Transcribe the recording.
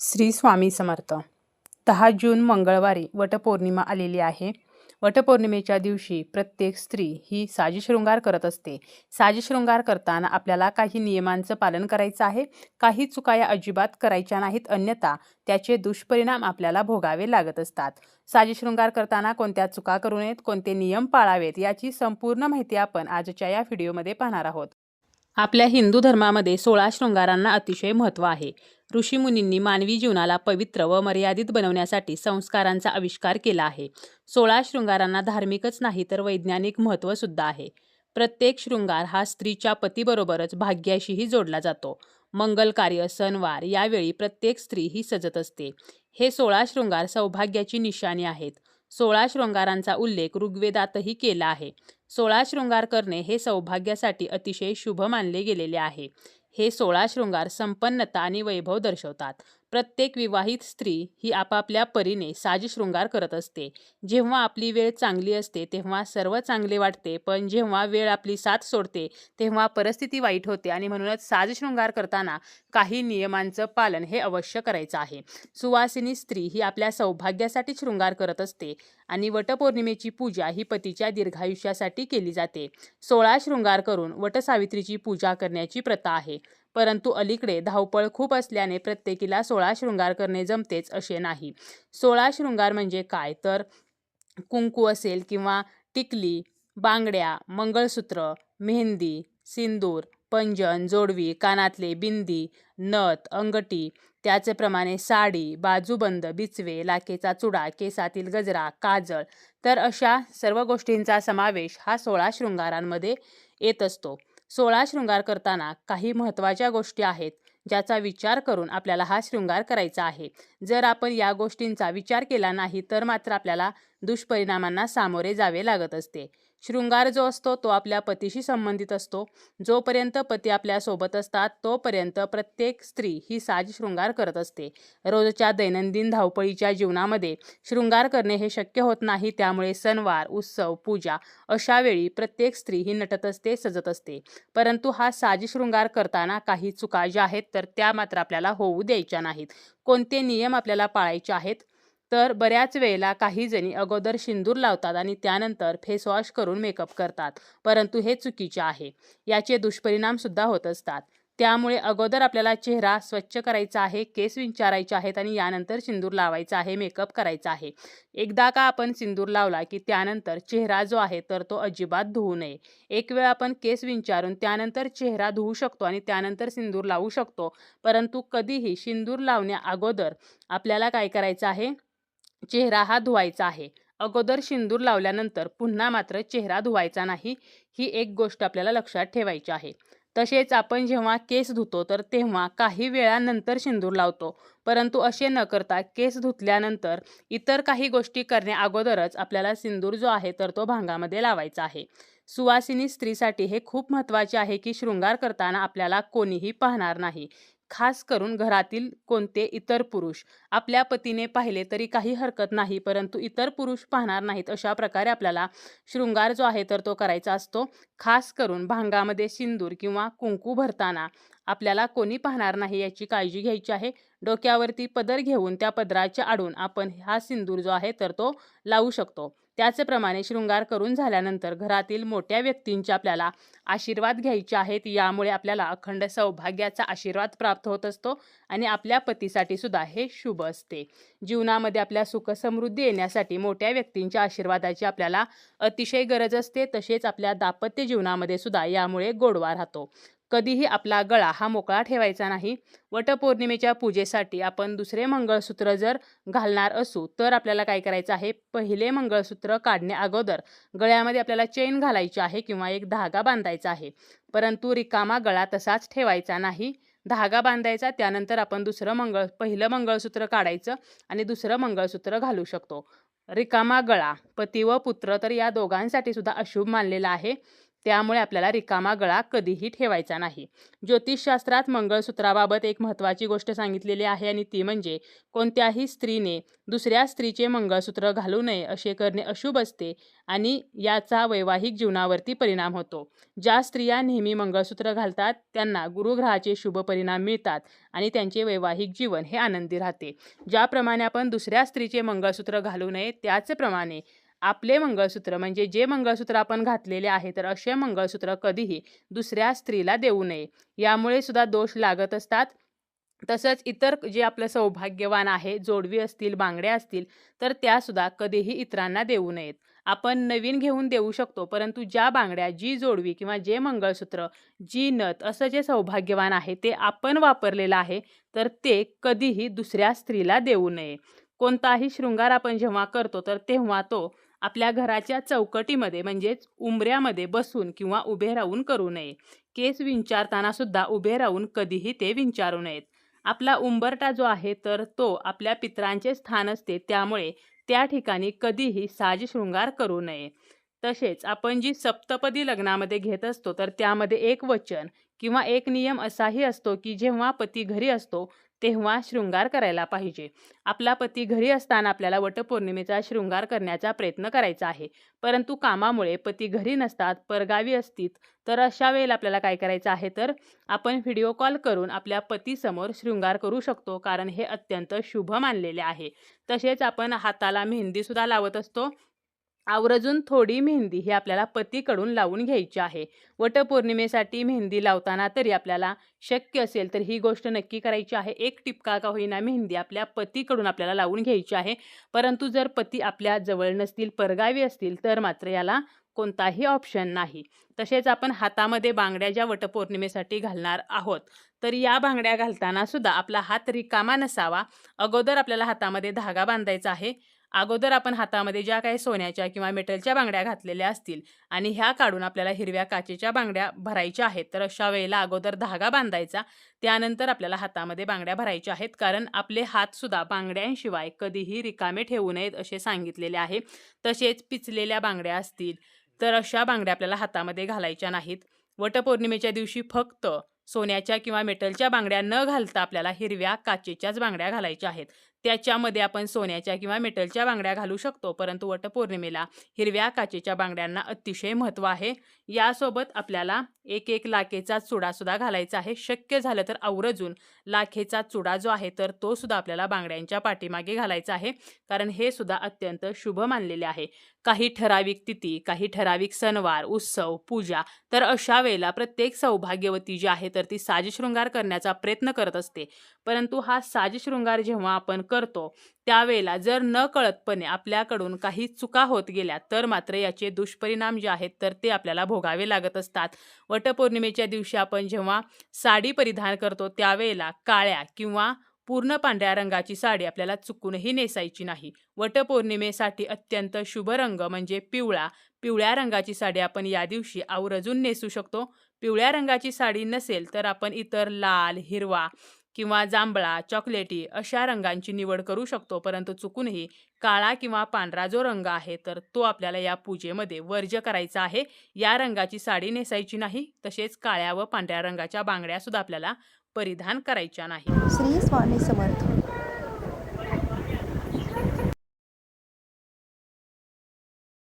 श्री स्वामी समर्थ. दहा जून मंगळवारी वटपौर्णिमा आलेली आहे. वटपौर्णिमेच्या दिवशी प्रत्येक स्त्री ही साजीशृंगार करत असते. साजीशृंगार करताना आपल्याला काही नियमांचं पालन करायचं आहे. काही चुका या अजिबात करायच्या नाहीत. अन्यथा त्याचे दुष्परिणाम आपल्याला भोगावे लागत असतात. साजीशृंगार करताना कोणत्या चुका करू नयेत कोणते नियम पाळावेत याची संपूर्ण माहिती आपण आजच्या या व्हिडिओमध्ये पाहणार आहोत. आपल्या हिंदू धर्मामध्ये सोळा शृंगारांना अतिशय महत्त्व आहे. ऋषीमुनींनी मानवी जीवनाला पवित्र व मर्यादित बनवण्यासाठी संस्कारांचा आविष्कार केला आहे. सोळा शृंगारांना धार्मिकच नाही तर वैज्ञानिक महत्त्वसुद्धा आहे. प्रत्येक शृंगार हा स्त्रीच्या पतीबरोबरच भाग्याशीही जोडला जातो. मंगल कार्य सणवार यावेळी प्रत्येक स्त्री ही सजत असते. हे सोळा शृंगार सौभाग्याची निशाणी आहेत. सोळा शृंगारांचा उल्लेख ऋग्वेदातही केला आहे. सोळा शृंगार करणे हे सौभाग्यासाठी अतिशय शुभ मानले गेलेले आहे. हे सोळा शृंगार संपन्नता आणि वैभव दर्शवतात. प्रत्येक विवाहित स्त्री ही आपापल्या परीने साजशृंगार करत असते. जेव्हा आपली वेळ चांगली असते तेव्हा सर्व चांगले वाटते. पण जेव्हा वेळ आपली साथ सोडते तेव्हा परिस्थिती वाईट होते आणि म्हणूनच साजशृंगार करताना काही नियमांचं पालन हे अवश्य करायचं आहे. सुवासिनी स्त्री ही आपल्या सौभाग्यासाठी शृंगार करत असते आणि वटपौर्णिमेची पूजा ही पतीच्या दीर्घायुष्यासाठी केली जाते. सोळा शृंगार करून वटसावित्रीची पूजा करण्याची प्रथा आहे. परंतु अलीकडे धावपळ खूप असल्याने प्रत्येकीला सोळा शृंगार करणे जमतेच असे नाही. सोळा शृंगार म्हणजे काय? तर कुंकू असेल किंवा टिकली बांगड्या मंगळसूत्र मेहंदी सिंदूर पंजन जोडवी कानातले बिंदी नथ अंगठी त्याचप्रमाणे साडी बाजूबंद बिचवे लाकेचा चुडा केसातील गजरा काजळ. तर अशा सर्व गोष्टींचा समावेश हा सोळा शृंगारांमध्ये येत असतो. सोळा शृंगार करताना काही महत्त्वाच्या गोष्टी आहेत ज्याचा विचार करून आपल्याला हा शृंगार करायचा आहे. जर आपण या गोष्टींचा विचार केला नाही तर मात्र आपल्याला दुष्परिणामांना सामोरे जावे लागत असते. शृंगार जो असतो तो आपल्या पतीशी संबंधित असतो. जोपर्यंत पती आपल्यासोबत असतात तोपर्यंत प्रत्येक स्त्री ही साज शृंगार करत असते. रोजच्या दैनंदिन धावपळीच्या जीवनामध्ये शृंगार करणे हे शक्य होत नाही. त्यामुळे सणवार उत्सव पूजा अशा वेळी प्रत्येक स्त्री ही नटत असते सजत असते. परंतु हा साज शृंगार करताना काही चुका ज्या आहेत तर त्या मात्र आपल्याला होऊ द्यायच्या नाहीत. कोणते नियम आपल्याला पाळायचे आहेत? तर बऱ्याच वेळेला काही जणी अगोदर सिंदूर लावतात आणि त्यानंतर फेसवॉश करून मेकअप करतात परंतु हे चुकीचे आहे. याचे दुष्परिणामसुद्धा होत असतात. त्यामुळे अगोदर आपल्याला चेहरा स्वच्छ करायचा आहे केस विंचारायचे आहेत आणि यानंतर सिंदूर लावायचा आहे मेकअप करायचा आहे. एकदा का आपण सिंदूर लावला की त्यानंतर चेहरा जो आहे तर तो अजिबात धुवू नये. एक वेळ आपण केस विंचारून त्यानंतर चेहरा धुवू शकतो आणि त्यानंतर सिंदूर लावू शकतो. परंतु कधीही सिंदूर लावण्या अगोदर आपल्याला काय करायचं आहे? चेहरा हा धुवायचा आहे. अगोदर सिंदूर लावल्यानंतर पुन्हा मात्र चेहरा धुवायचा नाही ही एक गोष्ट आपल्याला लक्षात ठेवायची आहे. तसेच आपण जेव्हा केस धुतो तर तेव्हा काही वेळानंतर सिंदूर लावतो. परंतु असे न करता केस धुतल्यानंतर इतर काही गोष्टी करण्या अगोदरच आपल्याला सिंदूर जो आहे तर तो भांगामध्ये लावायचा आहे. सुवासिनी स्त्रीसाठी हे खूप महत्त्वाचे आहे की शृंगार करताना आपल्याला कोणीही पाहणार नाही. खास करून घरातील कोणते इतर पुरुष. आपल्या पतीने पाहिले तरी काही हरकत नाही परंतु इतर पुरुष पाहणार नाहीत अशा प्रकारे आपल्याला शृंगार जो आहे तर तो करायचा असतो. खास करून भांगामध्ये सिंदूर किंवा कुंकू भरताना आपल्याला कोणी पाहणार नाही याची काळजी घ्यायची आहे. डोक्यावरती पदर घेऊन त्या पदराच्या आडून आपण हा सिंदूर जो आहे तर तो लावू शकतो. त्याचप्रमाणे शृंगार करून झाल्यानंतर घरातील मोठ्या व्यक्तींचे आपल्याला आशीर्वाद घ्यायचे आहेत. यामुळे आपल्याला अखंड सौभाग्याचा आशीर्वाद प्राप्त होत असतो आणि आपल्या पतीसाठी सुद्धा हे शुभ असते. जीवनामध्ये आपल्या सुख समृद्धी येण्यासाठी मोठ्या व्यक्तींच्या आशीर्वादाची आपल्याला अतिशय गरज असते. तसेच आपल्या दाम्पत्य जीवनामध्ये सुद्धा यामुळे गोडवा राहतो. कधीही आपला गळा हा मोकळा ठेवायचा नाही. वटपौर्णिमेच्या पूजेसाठी आपण दुसरे मंगळसूत्र जर घालणार असू तर आपल्याला काय करायचं आहे? पहिले मंगळसूत्र काढण्या अगोदर गळ्यामध्ये आपल्याला चेन घालायची आहे किंवा एक धागा बांधायचा आहे. परंतु रिकामा गळा तसाच ठेवायचा नाही. धागा बांधायचा त्यानंतर आपण दुसरं मंगळ पहिलं मंगळसूत्र काढायचं आणि दुसरं मंगळसूत्र घालू शकतो. रिकामा गळा पती व पुत्र तर या दोघांसाठी सुद्धा अशुभ मानलेला आहे. त्यामुळे आपल्याला रिकामा गळा कधीही ठेवायचा नाही. ज्योतिषशास्त्रात मंगळसूत्राबाबत एक महत्त्वाची गोष्ट सांगितलेली आहे आणि ती म्हणजे कोणत्याही स्त्रीने दुसऱ्या स्त्रीचे मंगळसूत्र घालू नये असे करणे अशुभ असते आणि याचा वैवाहिक जीवनावरती परिणाम होतो. ज्या स्त्रिया नेहमी मंगळसूत्र घालतात त्यांना गुरुग्रहाचे शुभ परिणाम मिळतात आणि त्यांचे वैवाहिक जीवन हे आनंदी राहते. ज्याप्रमाणे आपण दुसऱ्या स्त्रीचे मंगळसूत्र घालू नये त्याचप्रमाणे आपले मंगळसूत्र म्हणजे जे मंगळसूत्र आपण घातलेले आहे तर असे मंगळसूत्र कधीही दुसऱ्या स्त्रीला देऊ नये. यामुळे सुद्धा दोष लागत असतात. तसंच इतर जे आपलं सौभाग्यवान आहे जोडवी असतील बांगड्या असतील तर त्यासुद्धा कधीही इतरांना देऊ नयेत. आपण नवीन घेऊन देऊ शकतो परंतु ज्या बांगड्या जी जोडवी किंवा जे मंगळसूत्र जी नथ असं जे सौभाग्यवान आहे ते आपण वापरलेलं आहे तर ते कधीही दुसऱ्या स्त्रीला देऊ नये. कोणताही शृंगार आपण जेव्हा करतो तर तेव्हा तो आपल्या घराच्या चौकटीमध्ये म्हणजेच उंबऱ्यामध्ये बसून किंवा उभे राहून करू नये. केस विंचारताना सुद्धा उभे राहून कधीही ते विंचारू नयेत. आपला उंबरटा जो आहे तर तो आपल्या पित्रांचे स्थान असते त्यामुळे त्या ठिकाणी कधीही साजशृंगार करू नये. तसेच आपण जी सप्तपदी लग्नामध्ये घेत असतो तर त्यामध्ये एक वचन किंवा एक नियम असाही असतो की जेव्हा पती घरी असतो तेव्हा शृंगार करायला पाहिजे. आपला पती घरी असताना आपल्याला वटपौर्णिमेचा शृंगार करण्याचा प्रयत्न करायचा आहे. परंतु कामामुळे पती घरी नसतात परगावी असतील तर अशा वेळेला आपल्याला काय करायचं आहे तर आपण व्हिडिओ कॉल करून आपल्या पतीसमोर शृंगार करू शकतो कारण हे अत्यंत शुभ मानलेले आहे. तसेच आपण हाताला मेहंदीसुद्धा लावत असतो. आवर्जून थोडी मेहंदी ही आपल्याला पतीकडून लावून घ्यायची आहे. वटपौर्णिमेसाठी मेहंदी लावताना तरी आपल्याला शक्य असेल तर ही गोष्ट नक्की करायची आहे. एक टिपका का होईना मेहंदी आपल्या पतीकडून आपल्याला लावून घ्यायची आहे. परंतु जर पती आपल्या जवळ नसतील परगावी असतील तर मात्र याला कोणताही ऑप्शन नाही. तसेच आपण हातामध्ये बांगड्या ज्या वटपौर्णिमेसाठी घालणार आहोत तर या बांगड्या घालताना सुद्धा आपला हात रिकामा नसावा. अगोदर आपल्याला हातामध्ये धागा बांधायचा आहे. अगोदर आपण हातामध्ये ज्या काही सोन्याच्या किंवा मेटलच्या बांगड्या घातलेल्या असतील आणि ह्या काढून आपल्याला हिरव्या काचेच्या बांगड्या भरायच्या आहेत. तर अशा वेळेला अगोदर धागा बांधायचा. त्यानंतर आपल्याला हातामध्ये बांगड्या भरायच्या आहेत. कारण आपले हातसुद्धा बांगड्यांशिवाय कधीही रिकामे ठेवू नयेत असे सांगितलेले आहे. तसेच पिचलेल्या बांगड्या असतील तर अशा बांगड्या आपल्याला हातामध्ये घालायच्या नाहीत. वटपौर्णिमेच्या दिवशी फक्त सोन्याच्या किंवा मेटलच्या बांगड्या न घालता आपल्याला हिरव्या काचेच्याच बांगड्या घालायच्या आहेत. त्याच्यामध्ये आपण सोन्याच्या किंवा मेटलच्या बांगड्या घालू शकतो परंतु वटपौर्णिमेला हिरव्या काचेच्या बांगड्यांना अतिशय महत्त्व आहे. यासोबत आपल्याला एक एक लाखेचा चुडासुद्धा घालायचा आहे. शक्य झालं तर आवरजून लाखेचा चुडा जो आहे तर तो सुद्धा आपल्याला बांगड्यांच्या पाठीमागे घालायचा आहे कारण हे सुद्धा अत्यंत शुभ मानलेले आहे. काही ठराविक तिथी काही ठराविक सणवार उत्सव पूजा तर अशा वेळेला प्रत्येक सौभाग्यवती जी आहे तर ती साजशृंगार करण्याचा प्रयत्न करत असते. परंतु हा साजशृंगार जेव्हा आपण करतो त्यावेळेला जर न कळतपणे आपल्याकडून काही चुका होत गेल्या तर मात्र याचे दुष्परिणाम जे आहेत तर ते आपल्याला भोगावे लागत असतात. वटपौर्णिमेच्या दिवशी आपण जेव्हा साडी परिधान करतो त्यावेळेला काळ्या किंवा पूर्ण पांढऱ्या रंगाची साडी आपल्याला चुकूनही नेसायची नाही. वटपौर्णिमेसाठी अत्यंत शुभ रंग म्हणजे पिवळा पिवळ्या रंगाची साडी आपण या दिवशी आवर्जून नेसू शकतो. पिवळ्या रंगाची साडी नसेल तर आपण इतर लाल हिरवा किंवा जांभळा चॉकलेटी अशा रंगांची निवड करू शकतो. परंतु चुकूनही काळा किंवा पांढरा जो रंग आहे तर तो आपल्याला या पूजेमध्ये वर्ज्य करायचा आहे. या रंगाची साडी नेसायची नाही तसेच काळ्या व पांढऱ्या रंगाच्या बांगड्या सुद्धा आपल्याला परिधान करायच्या नाही. श्री स्वामी समर्थ.